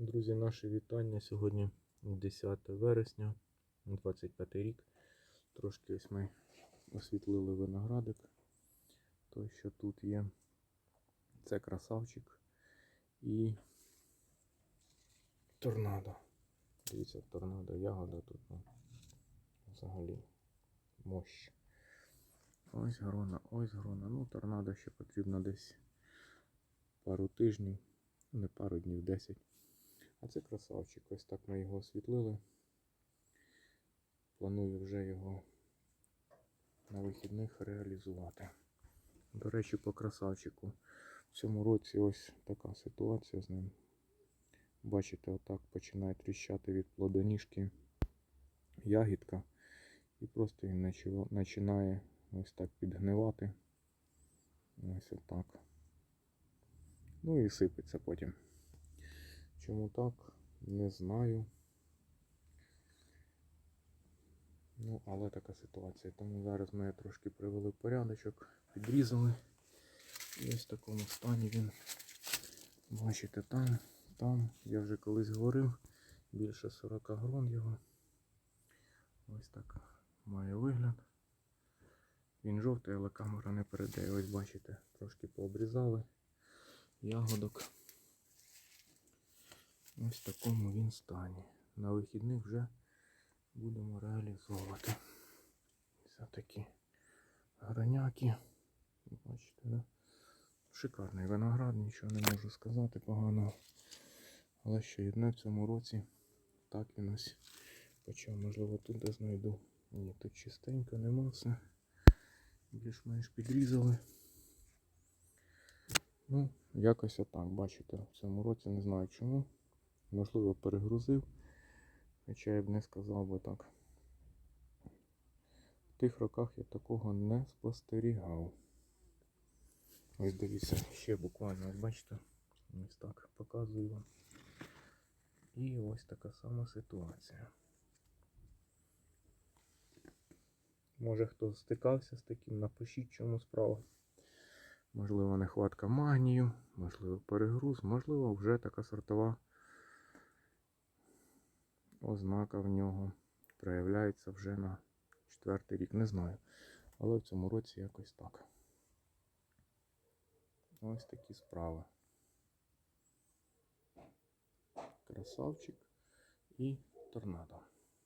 Друзі, наші вітання. Сьогодні 10 вересня, 25 рік. Трошки ось ми освітлили виноградик. Той, що тут є. Це красавчик і торнадо. Дивіться, торнадо, ягода тут ну, взагалі мощ. Ось грона, ось грона. Ну, торнадо ще потрібно десь пару тижнів, не пару днів, 10. А це красавчик. Ось так ми його освітлили. Планую вже його на вихідних реалізувати. До речі, по красавчику. В цьому році ось така ситуація з ним. Бачите, отак починає тріщати від плодоніжки ягідка. І просто він починає ось так підгнивати. Ось отак. Ну і сипеться потім. Чому так? Не знаю. Ну, але така ситуація. Тому зараз ми трошки привели порядочок, підрізали. І ось в такому стані він. Бачите, там, там, я вже колись говорив, більше 40 грон його. Ось так має вигляд. Він жовтий, але камера не передає. Ось бачите, трошки пообрізали ягодок. Ось в такому він стані. На вихідних вже будемо реалізовувати. Ось такі граняки. Бачите, да? Шикарний виноград, нічого не можу сказати поганого. Але ще єдне в цьому році так він ось почав. Можливо, тут де знайду. Ні, тут чистенько, нема все. Більш-менш підрізали. Ну, якось отак, бачите, в цьому році не знаю чому. Можливо, перегрузив. Хоча я б не сказав би так. В тих роках я такого не спостерігав. Ось дивіться, ще буквально, ось бачите, ось так показую вам. І ось така сама ситуація. Може хто стикався з таким, напишіть, чому справа. Можливо, нехватка магнію, можливо, перегруз, можливо, вже така сортова ознака в нього проявляється вже на четвертий рік. Не знаю. Але в цьому році якось так. Ось такі справи. Красавчик і торнадо.